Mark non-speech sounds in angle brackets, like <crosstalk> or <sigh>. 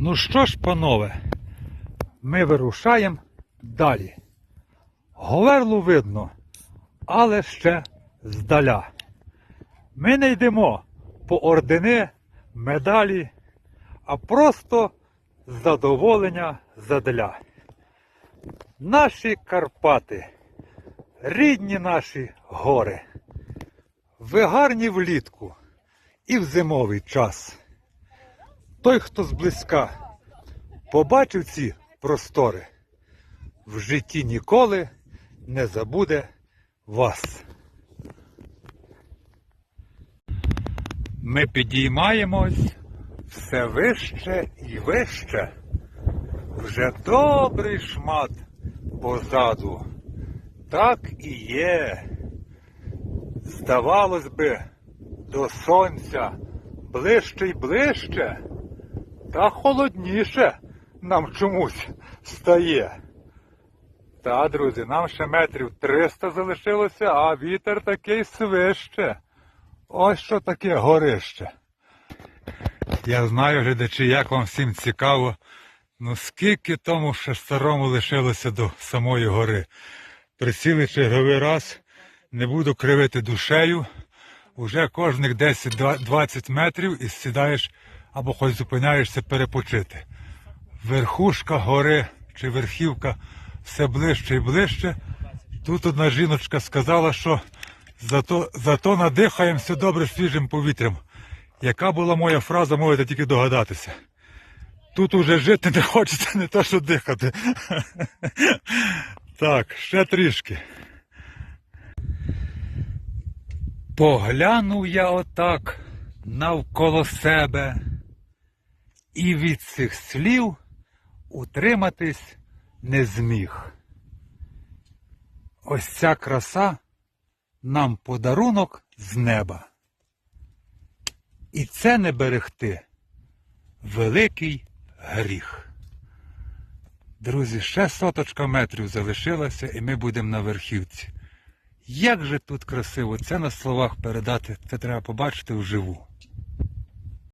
Ну що ж, панове, ми вирушаємо далі. Говерлу видно, але ще здаля. Ми не йдемо по ордени, медалі, а просто задоволення задля. Наші Карпати, рідні наші гори. Ви гарні влітку і в зимовий час. Той, хто зблизька побачив ці простори, в житті ніколи не забуде вас. Ми підіймаємось все вище і вище. Вже добрий шмат позаду. Так і є. Здавалось би, до сонця ближче й ближче, та холодніше нам чомусь стає. Та, друзі, нам ще метрів 300 залишилося, а вітер такий свище. Ось що таке горище. Я знаю, глядачі, як вам всім цікаво, ну скільки тому ще старому лишилося до самої гори. Присіли черговий раз, не буду кривити душею. Уже кожних 10-20 метрів і сідаєш або хоч зупиняєшся перепочити. Верхушка гори чи верхівка все ближче і ближче. Тут одна жіночка сказала, що зато, зато надихаємося добре свіжим повітрям. Яка була моя фраза, можете тільки догадатися. Тут уже жити не хочеться, не то що дихати. <laughs> Так, ще трішки. Поглянув я отак навколо себе, і від цих слів утриматись не зміг. Ось ця краса нам подарунок з неба. І це не берегти великий гріх. Друзі, ще соточка метрів залишилася, і ми будемо на верхівці. Як же тут красиво, це на словах передати, це треба побачити вживу.